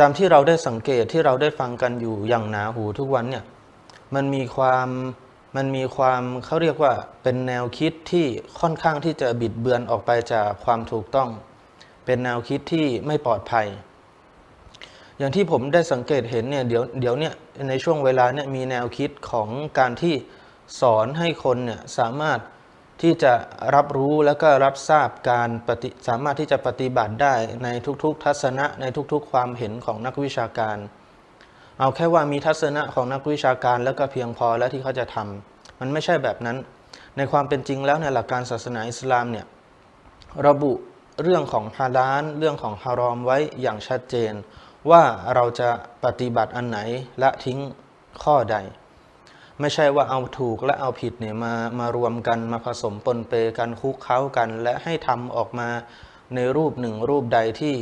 ตามที่เราได้สังเกตที่เราได้ฟังกันอยู่อย่างหนาหูทุกวันเนี่ยมันมีความมันมีความเขาเรียกว่าเป็นแนวคิดที่ค่อนข้างที่จะบิดเบือนออกไปจากความถูกต้อง เป็นแนวคิดที่ไม่ปลอดภัย อย่างที่ผมได้สังเกตเห็นเนี่ยเดี๋ยวเดี๋ยวเนี่ยในช่วงเวลาเนี่ยมีแนวคิดของการที่สอนให้คนเนี่ยสามารถ ที่จะรับรู้แล้วก็รับทราบการปฏิสามารถที่จะปฏิบัติได้ในทุกๆ ทัศนะในทุกๆ ความเห็นของนักวิชาการ เอาแค่ว่ามีทัศนะของนักวิชาการแล้วก็เพียงพอแล้วที่เขาจะทำมันไม่ใช่แบบนั้น ในความเป็นจริงแล้วในหลักการศาสนาอิสลามเนี่ยระบุเรื่องของฮาลาลเรื่องของฮารอมไว้อย่างชัดเจน ว่าเราจะปฏิบัติอันไหนและทิ้งข้อใด ไม่ใช่ว่าเอาถูกและเอาผิดเนี่ยมามารวมกันมาผสมปนเปกันคุกเข้ากัน และให้ทำออกมาในรูปหนึ่งรูปใดที่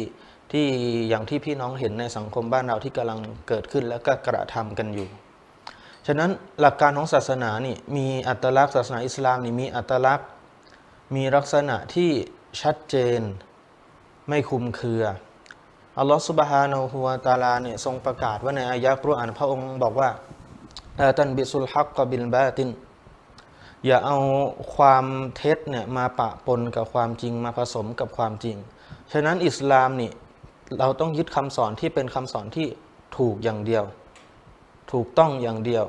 ที่อย่างที่พี่น้องเห็นในสังคมบ้านเราที่กำลังเกิดขึ้นแล้วก็กระทำกันอยู่ ฉะนั้นหลักการของศาสนานี่มีอัตลักษณ์ศาสนาอิสลามนี่มีอัตลักษณ์ มีลักษณะที่ชัดเจนไม่คุมเครืออัลลอฮฺสุบฮานาหูวาตาลาเนี่ยทรงประกาศว่าในอายะห์กุรอานพระองค์บอกว่า ลาตันบิสุลฮักกบิลบาติน อย่าเอาความเท็จเนี่ยมาปะปนกับความจริงมาผสมกับความจริง ฉะนั้นอิสลามนี่เราต้องยึดคำสอนที่เป็นคำสอนที่ถูกอย่างเดียว ถูกต้องอย่างเดียว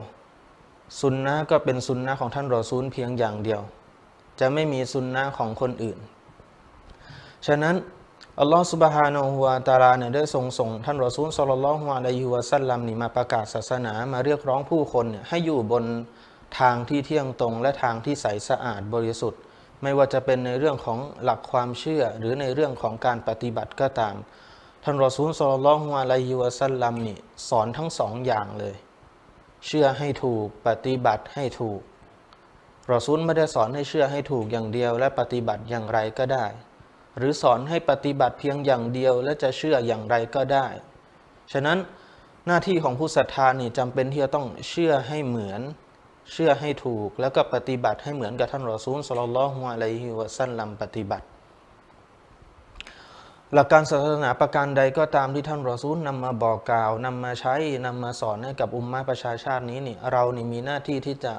ซุนนะก็เป็นซุนนะของท่านรอซูลเพียงอย่างเดียว จะไม่มีซุนนะของคนอื่น ฉะนั้น อัลลอฮฺสุบฮานาหูวาตาลาเนี่ยได้ทรงส่งท่านรอซูลสลลัลลอฮุอะลัยฮิวะสัลลัมนี่มาประกาศศาสนามาเรียกร้องผู้คนเนี่ยให้อยู่บนทางที่เที่ยงตรงและทางที่ใสสะอาดบริสุทธิ์ ไม่ว่าจะเป็นในเรื่องของหลักความเชื่อหรือในเรื่องของการปฏิบัติก็ตาม ท่านรอซูลสลลัลลอฮุอะลัยฮิวะสัลลัมนี่สอนทั้งสองอย่างเลย เชื่อให้ถูกปฏิบัติให้ถูกรอซูลไม่ได้สอนให้เชื่อให้ถูกอย่างเดียว และปฏิบัติอย่างไรก็ได้ หรือสอนให้ปฏิบัติเพียงอย่างเดียว และจะเชื่ออย่างไรก็ได้ ฉะนั้นหน้าที่ของผู้ศรัทธานี่จำเป็นที่จะต้องเชื่อให้เหมือน เชื่อให้ถูกแล้วก็ปฏิบัติให้เหมือนกับท่านรอซูลสลลัลฮุอะลัยฮิวะสัลลัมปฏิบัติ หลักการศาสนาประการใดก็ตามที่ท่านรอซูลนำมาบอกกล่าวนำมาใช้นำมาสอนให้กับอุมมะประชาชาตินี้นี่เรานี่มีหน้าที่ที่จะ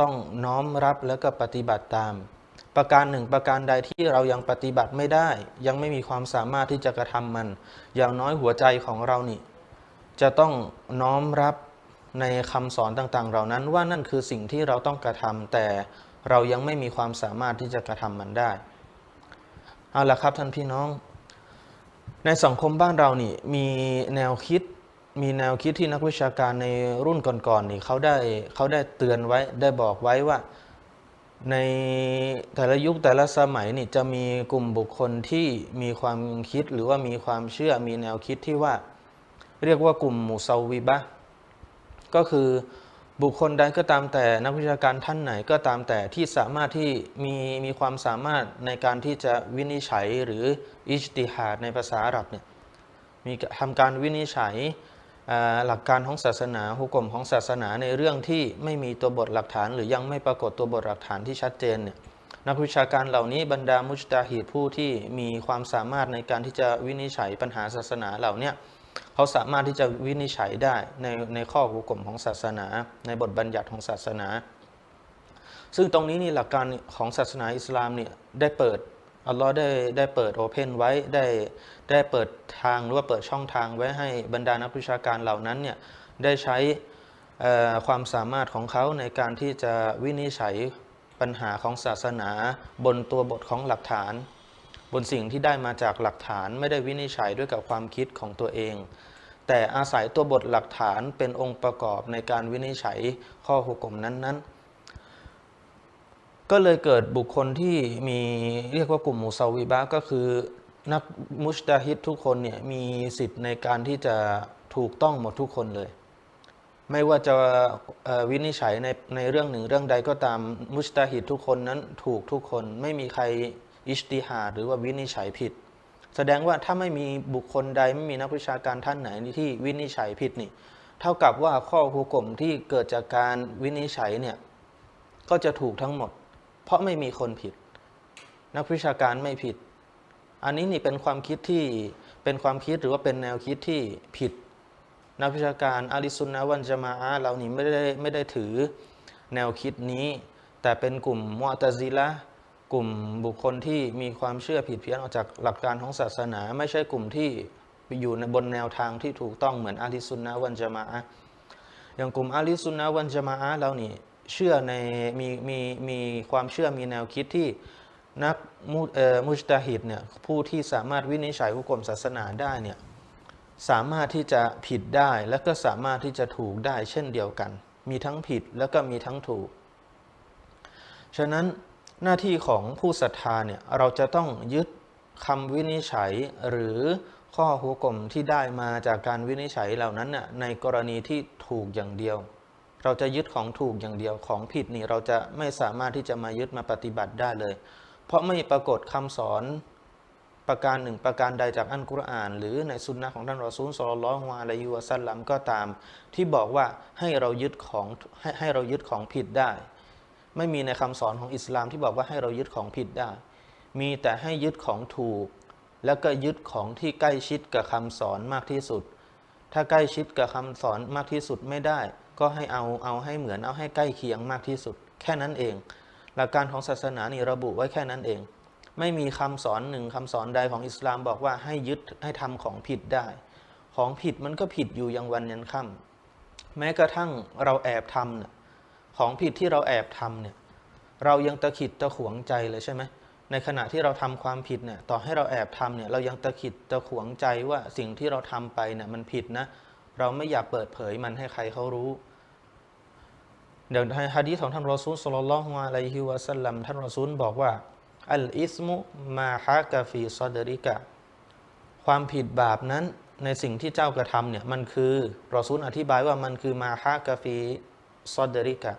ต้องน้อมรับแล้วก็ปฏิบัติตาม ประการหนึ่งประการใดที่เรายังปฏิบัติไม่ได้ ยังไม่มีความสามารถที่จะกระทำมัน อย่างน้อยหัวใจของเรานี่ จะต้องน้อมรับในคำสอนต่างๆ เหล่านั้นว่านั่นคือสิ่งที่เราต้องกระทำแต่เรายังไม่มีความสามารถที่จะกระทำมันได้เอาละครับท่านพี่น้อง ในสังคมบ้านเรานี่มีแนวคิดมีแนวคิดที่นักวิชาการในรุ่นก่อนๆนี่เขาได้เขาได้เตือนไว้ได้บอกไว้ว่า ในแต่ละยุคแต่ละสมัยนี่จะมีกลุ่มบุคคลที่มีความคิดหรือว่ามีความเชื่อมีแนวคิดที่ว่า เรียกว่ากลุ่มมุซาวิบะก็คือบุคคลใดก็ตามแต่นักวิชาการท่านไหนก็ตามแต่ที่สามารถที่มีมีความสามารถในการที่จะวินิจฉัยหรืออิจติฮาดในภาษาอาหรับเนี่ยมีทำการวินิจฉัย หลักการของศาสนาหุกลมของศาสนาในเรื่องที่ไม่มีตัวบทหลักฐาน หรือยังไม่ปรากฏตัวบทหลักฐานที่ชัดเจนเนี่ยนักวิชาการเหล่านี้บรรดามุจตาฮิดผู้ที่มีความสามารถในการที่จะวินิจฉัยปัญหาศาสนาเหล่านี้เขาสามารถที่จะวินิจฉัยได้ในในข้อหุกกลมของศาสนา ในบทบัญญัติของศาสนา ซึ่งตรงนี้นี่หลักการของศาสนาอิสลามเนี่ยได้เปิด อัลลอฮ์ได้ได้เปิดโอเพนไว้ได้ได้เปิดทางหรือว่าเปิดช่องทางไว้ให้บรรดานักวิชาการเหล่านั้นเนี่ยได้ใช้ความสามารถของเขาในการที่จะวินิจฉัยปัญหาของศาสนา บนตัวบทของหลักฐาน บนสิ่งที่ได้มาจากหลักฐานไม่ได้วินิจฉัยด้วยกับความคิดของตัวเอง แต่อาศัยตัวบทหลักฐานเป็นองค์ประกอบในการวินิจฉัยข้อหุกกลมนั้นๆ ก็เลยเกิดบุคคลที่มีเรียกว่ากลุ่มมุซาวิบะก็คือนักมุชตาฮิดทุกคนเนี่ยมีสิทธิ์ในการที่จะถูกต้องหมดทุกคนเลย ไม่ว่าจะวินิจฉัยในในเรื่องหนึ่งเรื่องใดก็ตามมุชตาฮิดทุกคนนั้นถูกทุกคน ไม่มีใครอิจติฮาหรือว่าวินิจฉัยผิด แสดงว่าถ้าไม่มีบุคคลใดไม่มีนักวิชาการท่านไหนที่วินิจฉัยผิดนี่ เท่ากับว่าข้อหุกกลมที่เกิดจากการวินิจฉัยเนี่ยก็จะถูกทั้งหมด เพราะไม่มีคนผิด นักวิชาการไม่ผิด อันนี้นี่เป็นความคิดที่เป็นความคิดหรือว่าเป็นแนวคิดที่ผิด นักวิชาการอาลิซุนนะวันจามาอะเรานี่ไม่ได้ไม่ได้ถือแนวคิดนี้ แต่เป็นกลุ่มมอตซิละกลุ่มบุคคลที่มีความเชื่อผิดเพี้ยนออกจากหลักการของศาสนา ไม่ใช่กลุ่มที่อยู่ในบนแนวทางที่ถูกต้องเหมือนอาลิซุนนะวันจามาอะอย่างกลุ่มอาลิซุนนะวันจามาอะเรานี่ เชื่อในมีมีมีความเชื่อมีแนวคิดที่นักมุมุจตาฮิดเนี่ยผู้ที่สามารถวินิจฉัยหุกกลมศาสนาได้เนี่ยสามารถที่จะผิดได้และก็สามารถที่จะถูกได้เช่นเดียวกัน มีทั้งผิดแล้วก็มีทั้งถูก ฉะนั้นหน้าที่ของผู้ศรัทธาเนี่ยเราจะต้องยึดคำวินิจฉัยหรือข้อหุกกลมที่ได้มาจากการวินิจฉัยเหล่านั้นน่ะในกรณีที่ถูกอย่างเดียว เราจะยึดของถูกอย่างเดียวของผิดนี่เราจะไม่สามารถที่จะมายึดมาปฏิบัติได้เลย เพราะไม่ปรากฏคำสอนประการหนึ่งประการใดจากอันกุรอาน หรือในสุนนะของท่านรอซูลสอลลัลลอฮุอะลัยฮิวะซัลลัมก็ตาม ที่บอกว่าให้เรายึดของให้ให้เรายึดของผิดได้ ไม่มีในคำสอนของอิสลามที่บอกว่าให้เรายึดของผิดได้ มีแต่ให้ยึดของถูก แล้วก็ยึดของที่ใกล้ชิดกับคำสอนมากที่สุด ถ้าใกล้ชิดกับคำสอนมากที่สุดไม่ได้ ก็ให้เอาเอาให้เหมือนเอาให้ใกล้เคียงมากที่สุด แค่นั้นเอง หลักการของศาสนานี่ระบุไว้แค่นั้นเอง ไม่มีคำสอนหนึ่งคำสอนใดของอิสลามบอกว่าให้ยึดให้ทำของผิดได้ ของผิดมันก็ผิดอยู่ยังวันยันค่ำแม้กระทั่งเราแอบทำเนี่ยของผิดที่เราแอบทำเนี่ยเรายังตะขิดตะขวงใจเลยใช่ไหมในขณะที่เราทำความผิดเนี่ยต่อให้เราแอบทำเนี่ยเรายังตะขิดตะขวงใจว่าสิ่งที่เราทำไปเนี่ยมันผิดนะ เราไม่อยากเปิดเผยมันให้ใครเขารู้ เดี๋ยวในฮะดีษของท่านรอซูลสุลลัลฮุอะลัยฮิวะสัลลัมท่านรอซูลบอกว่าอัลอิสมุมาฮากะฟีซอดริกะ ความผิดบาปนั้นในสิ่งที่เจ้ากระทำเนี่ยมันคือรอซูลอธิบายว่ามันคือมาฮากะฟีซอดริกะ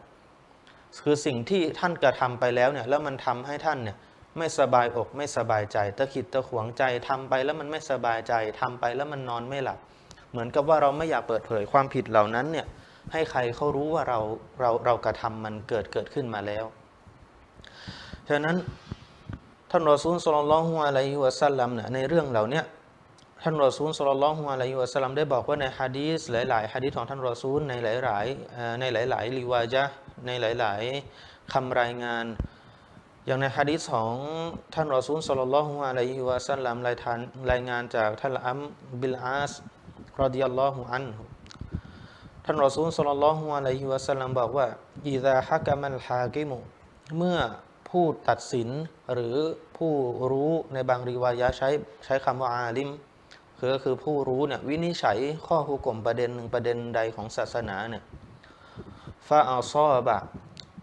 คือสิ่งที่ท่านกระทำไปแล้วเนี่ยแล้วมันทำให้ท่านเนี่ยไม่สบายอกไม่สบายใจ ตะขิดตะขวงใจทำไปแล้วมันไม่สบายใจทำไปแล้วมันนอนไม่หลับ เหมือนกับว่าเราไม่อยากเปิดเผยความผิดเหล่านั้นเนี่ยให้ใครเขารู้ว่าเราเราเรากระทำมันเกิดเกิดขึ้นมาแล้วฉะนั้นท่านรอซูลสุลลัลฮุอะลัยฮิวะสัลลัมเนี่ยในเรื่องเหล่านี้ท่านรอซูลสุลลัลฮุอะลัยฮิวะสัลลัมได้บอกว่าในฮะดีษหลายๆฮะดีษของท่านรอซูลในหลายๆในหลายๆริวาจะในหลาย ๆคำรายงาน อย่างในฮะดีษของท่านรอซูลสุลลัลฮุอะลัยฮิวะสัลลัมรายทานรายงานจากท่านอัมบิลอาส รดิยัลลอฮุอันฮุท่านรอซูลสุลลัลลอฮุอะลัยฮิวะสัลลัมบอกว่าอิซาฮะกมัลฮากิมุเมื่อผู้ตัดสินหรือผู้รู้ในบางริวายะใช้ใช้คำว่าอาลิมคือก็คือผู้รู้เนี่ยวินิจฉัยข้อหุกกลมประเด็นหนึ่งประเด็นใดของศาสนาเนี่ยฟาอัลซอบะ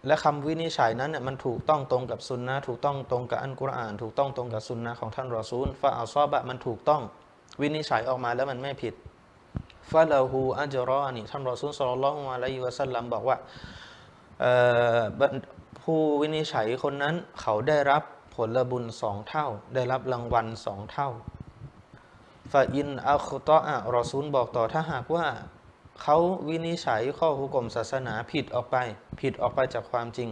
และคำวินิจฉัยนั้นเนี่ยมันถูกต้องตรงกับซุนนะถูกต้องตรงกับอันกุรอาน ถูกต้องตรงกับซุนนะของท่านรอซูลฟาอัลซอบะมันถูกต้องวินิจฉัยออกมาแล้วมันไม่ผิด ฟาลาหูอัจรอนี่ท่านรอซูลศ็อลลัลลอฮุอะลัยฮิวะซัลลัมบอกว่าผู้วินิจฉัยคนนั้นเขาได้รับผลบุญสองเท่า ได้รับรางวัลสองเท่าฟาอินอัคตออะรอซูลบอกต่อถ้าหากว่าเขาวินิจฉัยข้อหุกรมศาสนาผิดออกไป ผิดออกไปจากความจริง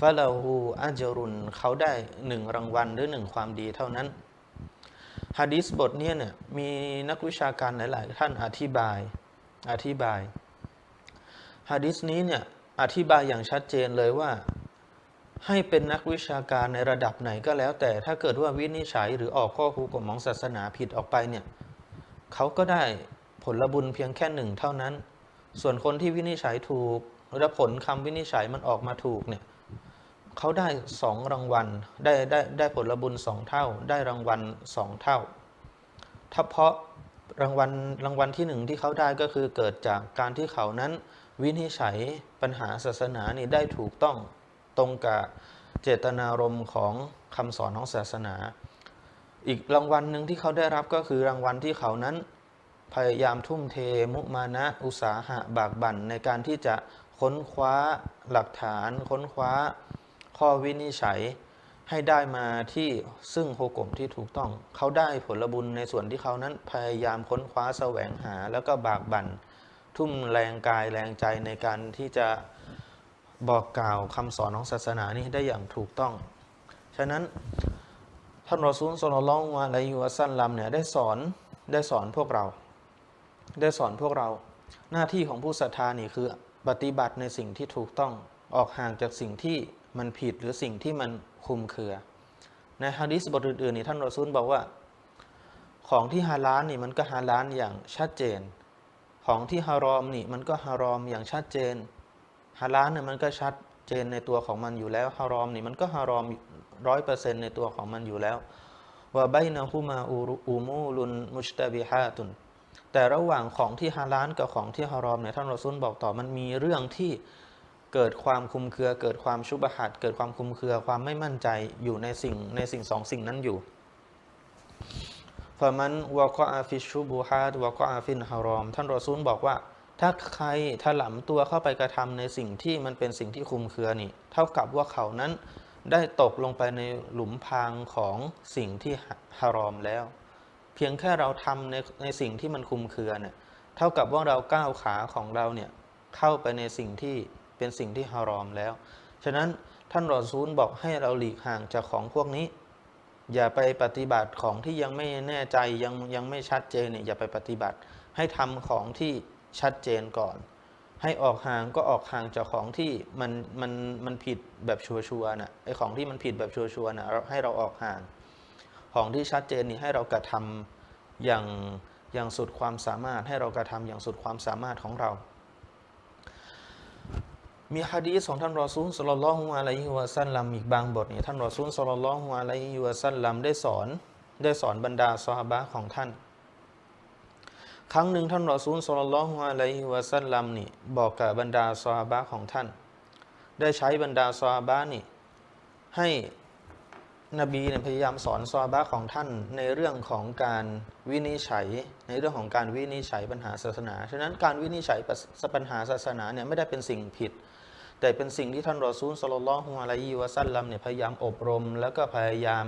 ฟาลาหูอัจรุนเขาได้หนึ่งรางวัลหรือหนึ่งความดีเท่านั้น ฮะดีษบทเนี้เนี่ยมีนักวิชาการหลาย ๆ ท่านอธิบายอธิบายฮะดีษนี้เนี่ยอธิบายอย่างชัดเจนเลยว่า ให้เป็นนักวิชาการในระดับไหนก็แล้ว แต่ถ้าเกิดว่าวินิจฉัยหรือออกข้อคูกฎของศาสนาผิดออกไปเนี่ยเขาก็ได้ผลบุญเพียงแค่หนึ่งเท่านั้น ส่วนคนที่วินิจฉัยถูกและผลคำวินิจฉัยมันออกมาถูกเนี่ย เขาได้สองรางวัล ได้ได้ได้ผลบุญสองเท่า ได้รางวัลสองเท่า ถ้าเพราะรางวัลรางวัลที่หนึ่งที่เขาได้ก็คือเกิดจากการที่เขานั้น วินิจฉัยปัญหาศาสนานี่ได้ถูกต้องตรงกับเจตนารมณ์ของคำสอนของศาสนา อีกรางวัลหนึ่งที่เขาได้รับก็คือรางวัลที่เขานั้น พยายามทุ่มเทมุมานะอุตสาหะบากบั่นในการที่จะค้นคว้าหลักฐานค้นคว้า ข้อวินิจฉัยให้ได้มาที่ซึ่งโฮกลมที่ถูกต้อง เขาได้ผลบุญในส่วนที่เขานั้นพยายามค้นคว้าแสวงหา แล้วก็บากบั่นทุ่มแรงกายแรงใจในการที่จะบอกกล่าวคำสอนของศาสนานี้ได้อย่างถูกต้อง ฉะนั้นท่านรอซูลสุลลัลอะลัยฮิวะซัลลัมเนี่ยได้สอนได้สอนพวกเรา ได้สอนพวกเรา หน้าที่ของผู้ศรัทธานี่คือปฏิบัติในสิ่งที่ถูกต้องออกห่างจากสิ่งที่ มันผิดหรือสิ่งที่มันคุมเครือ ในฮะดิษบทอื่นๆนี่ท่านรอซูลบอกว่า ของที่ฮาลาลนี่มันก็ฮาลาลอย่างชัดเจน ของที่ฮารอมนี่มันก็ฮารอมอย่างชัดเจนฮาลาลเนี่ยมันก็ชัดเจนในตัวของมันอยู่แล้วฮารอมนี่มันก็ฮารอมร้อยเปอร์เซ็นต์ในตัวของมันอยู่แล้วว่าไบนะฮุมาอูรุอูมูลุนมุชตะบิฮาตุนแต่ระหว่างของที่ฮาลาลกับของที่ฮารอมเนี่ยท่านรอซูลบอกต่อมันมีเรื่องที่ เกิดความคุมเครือ เกิดความชุบหัดเกิดความคุมเครือ ความไม่มั่นใจอยู่ในสิ่งในสิ่งสองสิ่งนั้นอยู่ฟามันวะกอาฟิชูบูฮาดวะกอาฟินฮารอม ท่านรอซูลบอกว่า ถ้าใครถลำตัวเข้าไปกระทำในสิ่งที่มันเป็นสิ่งที่คุมเครือนี่ เท่ากับว่าเขานั้นได้ตกลงไปในหลุมพรางของสิ่งที่ฮารอมแล้ว เพียงแค่เราทำในในสิ่งที่มันคุมเครือเนี่ยเท่ากับว่าเราก้าวขาของเราเนี่ยเข้าไปในสิ่งที่ เป็นสิ่งที่ฮารอมแล้ว ฉะนั้นท่านรอซูลบอกให้เราหลีกห่างจากของพวกนี้ อย่าไปปฏิบัติของที่ยังไม่แน่ใจยังยังไม่ชัดเจนเนี่ยอย่าไปปฏิบัติ ให้ทำของที่ชัดเจนก่อน ให้ออกห่างก็ออกห่างจากของที่มันมันมันผิดแบบชัวร์ๆนะไอของที่มันผิดแบบชัวร์ๆนะให้เราออกห่าง ของที่ชัดเจนนี่ให้เรากระทำอย่างอย่างสุดความสามารถให้เรากระทำอย่างสุดความสามารถของเรา มีฮะดีษของท่านรอซูลสุลลัลฮุอะลัยฮิวะซัลลัมอีกบางบทนี่ท่านรอซูลสุลลัลฮุอะลัยฮิวะซัลลัมได้สอนได้สอนบรรดาซอฮาบะของท่าน ครั้งหนึ่งท่านรอซูลสุลลัลฮุอะลัยฮิวะซัลลัมนี่บอกกับบรรดาซอฮาบะของท่าน ได้ใช้บรรดาซอฮาบะนี่ให้นบีเนี่ยพยายามสอนซอฮาบะของท่านในเรื่องของการวินิจฉัย ในเรื่องของการวินิจฉัยปัญหาศาสนา ฉะนั้นการวินิจฉัยปัญหาศาสนาเนี่ยไม่ได้เป็นสิ่งผิด แต่เป็นสิ่งที่ท่านรอซูลสลลอฮุอะลัยฮิวะซัลลัมเนี่ยพยายามอบรม แล้วก็พยายาม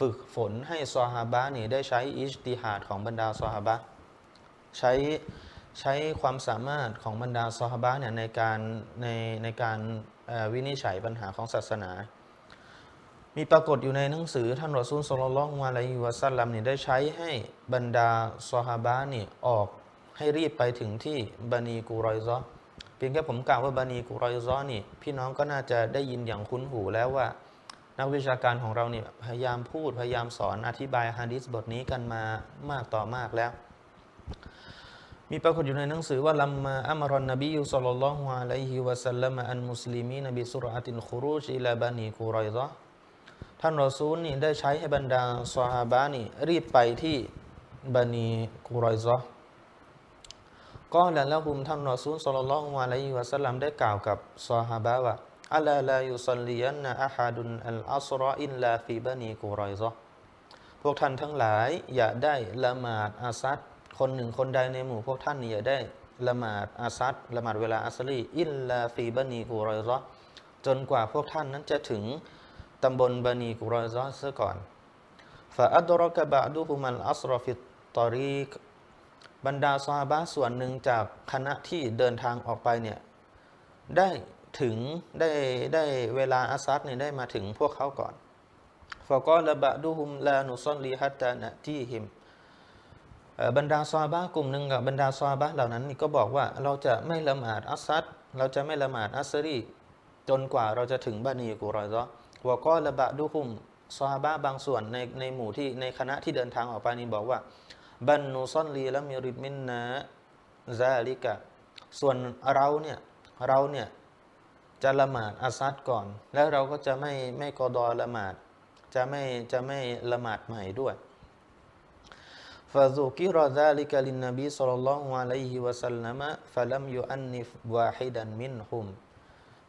ฝึกฝนให้ซอฮาบะนี่ยได้ใช้อิจติฮาดของบรรดาซอฮาบะใช้ใช้ความสามารถของบรรดาซอฮาบะเนี่ยในการในในการวินิจฉัยปัญหาของศาสนา มีปรากฏอยู่ในหนังสือท่านรอซูลสลลอฮุอะลัยฮิวะซัลลัมนี่ยได้ใช้ให้บรรดาซอฮาบะนี่ยออกให้รีบไปถึงที่บันีกูรอยซอ พียงแค่ผมกล่าวว่าบานีกุรอยซอนี่พี่น้องก็น่าจะได้ยินอย่างคุ้นหูแล้วว่า นักวิชาการของเราเนี่ยพยายามพูดพยายามสอนอธิบายฮะดิษบทนี้กันมามากต่อมากแล้ว มีปรากฏอยู่ในหนังสือว่าลัมมาอัมรอนนบียุสลลัลลอฮุอะลัยฮิวะสัลลัมอันมุสลิมีนบีสุรอะตินคุรูจอิลาบานีกุรอยซอท่านรอซูลนี่ได้ใช้ให้บรรดาซอฮาบะนี่รีบไปที่บานีกุรอยซอ ก็แล้วละหุมท่านรอซูลสุลลัลฮุอะลัยฮิวะสัลลัมได้กล่าวกับซอฮาบะว่าอัลลายุซัลลียันนะอะฮัดุนอัลอัสรออินลาฟีบานีกูรอยซอพวกท่านทั้งหลายอย่าได้ละหมาดอาซัดคนหนึ่งคนใดในหมู่พวกท่านอย่าได้ละหมาดอาซัดละหมาดเวลาอัสลีอินลาฟีบานีกูรอยซอจนกว่าพวกท่านนั้นจะถึงตำบลบานีกุรอยซอเสียก่อนฟาอัดรอกะบะดูฮุมัลอัสรอฟิตตอรีก บรรดาซาบะส่วนหนึ่งจากคณะที่เดินทางออกไปเนี่ยได้ถึงได้ได้เวลาอาซัดเนี่ยได้มาถึงพวกเขาก่อนฟกอละบะดูฮุมลานุซอนลีฮัตตานะที่หิมบรรดาซาบะกลุ่มหนึ่งกับบรรดาซาบะเหล่านั้นก็บอกว่าเราจะไม่ละหมาดอัสซัดเราจะไม่ละหมาดอัสซรีจนกว่าเราจะถึงบานีกุรอยซอวกอละบะดูฮุมซาบะบางส่วนในในหมู่ที่ในคณะที่เดินทางออกไปนี่บอกว่า บันนูซอนลีและมิริดมินนะซาลิกะ ส่วนเราเนี่ยเราเนี่ยจะละหมาดอาซัดก่อน แล้วเราก็จะไม่ไม่กอดอละหมาด จะไม่จะไม่ละหมาดใหม่ด้วยฟาซูกิรอซาลิกะลินนบีสุลลัลลอฮุอะลัยฮิวะสัลลัมะฟะลัมยูอันนิฟวาฮิดันมินฮุม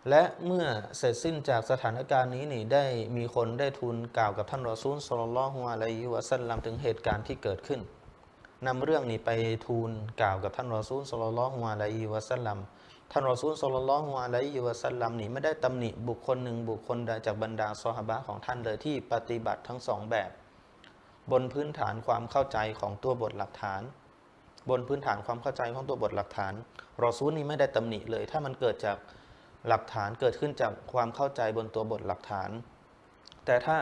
และเมื่อเสร็จสิ้นจากสถานการณ์นี้นี่ได้มีคนได้ทูลกล่าวกับท่านรอซูลสุลลัลลอฮุอะลัยฮิวะสัลลัมถึงเหตุการณ์ที่เกิดขึ้น นำเรื่องนี้ไปทูลกล่าวกับท่านรอซูลสุลลัลฮุอะลัยฮิวะสัลลัมท่านรอซูลสุลลัลฮุอะลัยฮิวะสัลลัมนี่ไม่ได้ตำหนิบุคคลหนึ่งบุคคลใดจากบรรดาซอฮาบะของท่านเลยที่ปฏิบัติทั้งสองแบบ บนพื้นฐานความเข้าใจของตัวบทหลักฐาน บนพื้นฐานความเข้าใจของตัวบทหลักฐาน รอซูลนี่ไม่ได้ตำหนิเลย ถ้ามันเกิดจากหลักฐานเกิดขึ้นจากความเข้าใจบนตัวบทหลักฐาน แต่ถ้า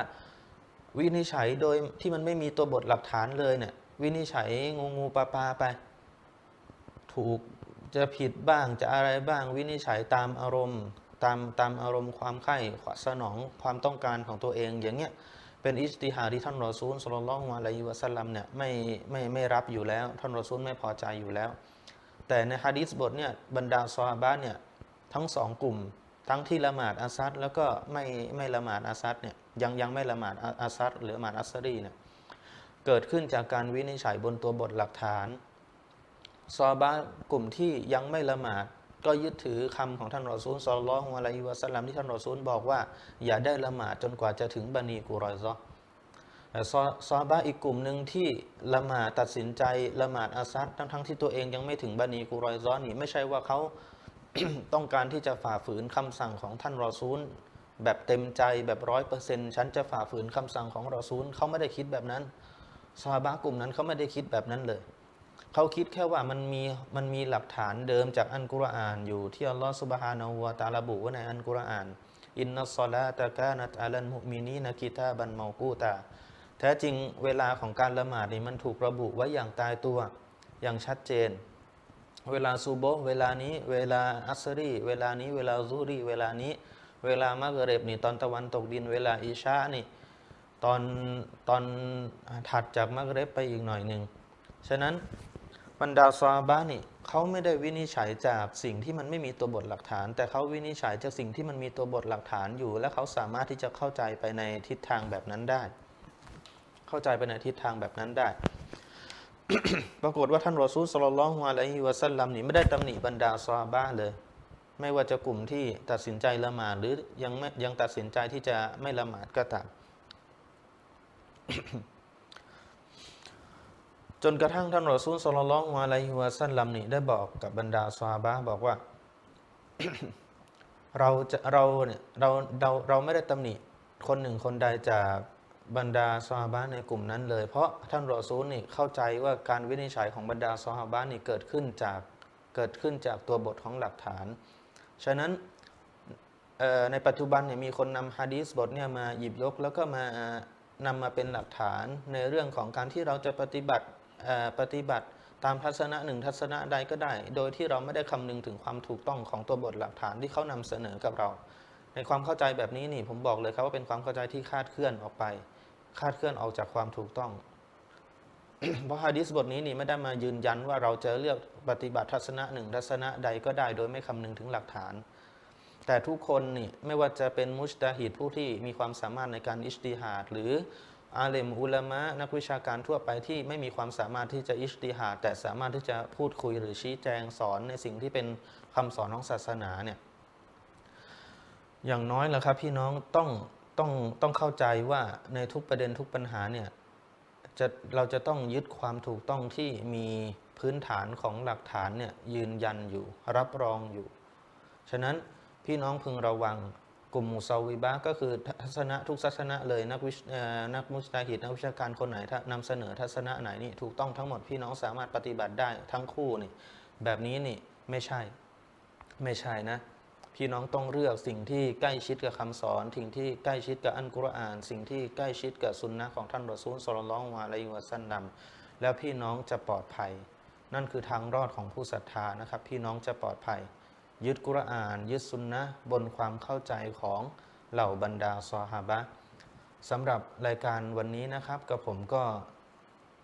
วินิจฉัยโดยที่มันไม่มีตัวบทหลักฐานเลยเนี่ย วินิจฉัยงูงูปลาปลาไป ถูกจะผิดบ้างจะอะไรบ้างวินิจฉัยตามอารมณ์ตามตามอารมณ์ความใคร่สนองความต้องการของตัวเองอย่างเงี้ยเป็นอิสติฮาที่ท่านรอซูลสุลลัลลอฮุอะลัยฮิวะสัลลัมเนี่ยไม่ไม่ไม่รับอยู่แล้ว ท่านรอซูลไม่พอใจอยู่แล้ว แต่ในฮะดีษบทเนี่ยบรรดาซอฮาบะเนี่ยทั้งสองกลุ่ม ทั้งที่ละหมาดอาซัดแล้วก็ไม่ไม่ละหมาดอาซัดเนี่ยยังยังไม่ละหมาดอาอาซัดหรือละหมาดอัสซารีเนี่ย เกิดขึ้นจากการวินิจฉัยบนตัวบทหลักฐาน ซอฮาบะกลุ่มที่ยังไม่ละหมาด ก็ยึดถือคำของท่านรอซูลศ็อลลัลลอฮุอะลัยฮิวะสัลลัมที่ท่านรอซูลบอกว่า อย่าได้ละหมาดจนกว่าจะถึงบันีกุรอยซอแต่ซอซอฮาบะอีกกลุ่มหนึ่งที่ละหมาดตัดสินใจละหมาดอาซัดทั้งทั้งที่ตัวเองยังไม่ถึงบันีกุรอยซอนี่ไม่ใช่ว่าเขาต้องการที่จะฝ่าฝืนคำสั่งของท่านรอซูลแบบเต็มใจแบบร้อยเปอร์เซ็นต์ฉันจะฝ่าฝืนคำสั่งของรอซูลเขาไม่ได้คิดแบบนั้น ซาบะกลุ่มนั้นเขาไม่ได้คิดแบบนั้นเลย เขาคิดแค่ว่ามันมีมันมีหลักฐานเดิมจากอันกุรอานอยู่ที่อัลลอฮฺสุบฮานาวะตาลาบุไว้ในอันกุรอาน อินนัสซอลาตะกานัตอาลันมุมินีนะกิตาบันมากูตา แท้จริงเวลาของการละหมาดนี่มันถูกระบุไว้อย่างตายตัวอย่างชัดเจน เวลาซูโบเวลานี้ เวลาอัสรีเวลานี้ เวลาซูรีเวลานี้ เวลามะเกเรบนี่ตอนตะวันตกดิน เวลาอิชานี่ ตอนตอนถัดจากมะกเรบไปอีกหน่อยหนึ่ง ฉะนั้นบรรดาซาบะนี่เขาไม่ได้วินิจฉัยจากสิ่งที่มันไม่มีตัวบทหลักฐาน แต่เขาวินิจฉัยจากสิ่งที่มันมีตัวบทหลักฐานอยู่ และเขาสามารถที่จะเข้าใจไปในทิศทางแบบนั้นได้ เข้าใจไปในทิศทางแบบนั้นได้ ปรากฏว่าท่านรอซูลสลลัลลอฮุอะลัยฮิวะสัลลัมนี่ไม่ได้ตำหนิบรรดาซาบะเลย ไม่ว่าจะกลุ่มที่ตัดสินใจละหมาดหรือยังไม่ยังตัดสินใจที่จะไม่ละหมาดก็ตาม จนกระทั่งท่านรอซูลสลลัลลอฮุอะลัยฮิวะสัลลัมนี่ได้บอกกับบรรดาซาบะบอกว่า เราจะเราเนี่ยเราเราเราไม่ได้ตำหนิคนหนึ่งคนใดจากบรรดาซาบะในกลุ่มนั้นเลย เพราะท่านรอซูลนี่เข้าใจว่าการวินิจฉัยของบรรดาซาบะนี่เกิดขึ้นจากเกิดขึ้นจากตัวบทของหลักฐาน ฉะนั้นในปัจจุบันเนี่ยมีคนนำฮะดีษบทเนี่ยมาหยิบยกแล้วก็มา นำมาเป็นหลักฐานในเรื่องของการที่เราจะปฏิบัติปฏิบัติตามทัศนะหนึ่งทัศนะใดก็ได้ โดยที่เราไม่ได้คำนึงถึงความถูกต้องของตัวบทหลักฐานที่เขานำเสนอกับเรา ในความเข้าใจแบบนี้นี่ผมบอกเลยครับว่าเป็นความเข้าใจที่คาดเคลื่อนออกไป คาดเคลื่อนออกจากความถูกต้องเพราะฮะดิษบทนี้นี่ไม่ได้มายืนยันว่าเราจะเลือกปฏิบัติทัศนะหนึ่งทัศนะใดก็ได้ โดยไม่คำนึงถึงหลักฐาน แต่ทุกคนนี่ไม่ว่าจะเป็นมุชตาฮิดผู้ที่มีความสามารถในการอิจติฮาดหรืออาเลมอุลามะนักวิชาการทั่วไปที่ไม่มีความสามารถที่จะอิจติฮาดแต่สามารถที่จะพูดคุยหรือชี้แจงสอนในสิ่งที่เป็นคำสอนของศาสนาเนี่ยอย่างน้อยแล้วครับพี่น้องต้องต้องต้องเข้าใจว่าในทุกประเด็นทุกปัญหาเนี่ยจะเราจะต้องยึดความถูกต้องที่มีพื้นฐานของหลักฐานเนี่ยยืนยันอยู่รับรองอยู่ ฉะนั้น พี่น้องพึงระวังกลุ่มมุซาวิบะก็คือทัศนะทุกทัศนะเลยนักวิชนักมุสตาฮิดนักวิชาการคนไหนถ้านำเสนอทัศนะไหนนี่ถูกต้องทั้งหมดพี่น้องสามารถปฏิบัติได้ทั้งคู่นี่แบบนี้นี่ไม่ใช่ไม่ใช่นะ พี่น้องต้องเลือกสิ่งที่ใกล้ชิดกับคำสอน สิ่งที่ใกล้ชิดกับอันกุรอาน สิ่งที่ใกล้ชิดกับสุนนะของท่านรอซูลสลลัลลอฮุอะลัยฮิวะซัลลัมแล้วพี่น้องจะปลอดภัย นั่นคือทางรอดของผู้ศรัทธานะครับ พี่น้องจะปลอดภัย ยึดกุรอาน ยึดสุนนะบนความเข้าใจของเหล่าบรรดาซอฮาบะสำหรับรายการวันนี้นะครับกับผมก็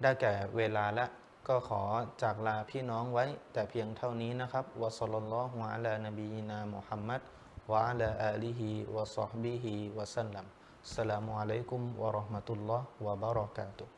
ได้แก่เวลาและก็ขอจากลาพี่น้องไว้แต่เพียงเท่านี้นะครับวะซัลลัลลอฮุอะลานบีนามุฮัมมัดวะอะลาอาลิฮิวะซอฮบิฮิวะสัลลัมสลามุอะลัยกุมวะราะห์มะตุลลอฮ์วะบะเราะกาตุฮ์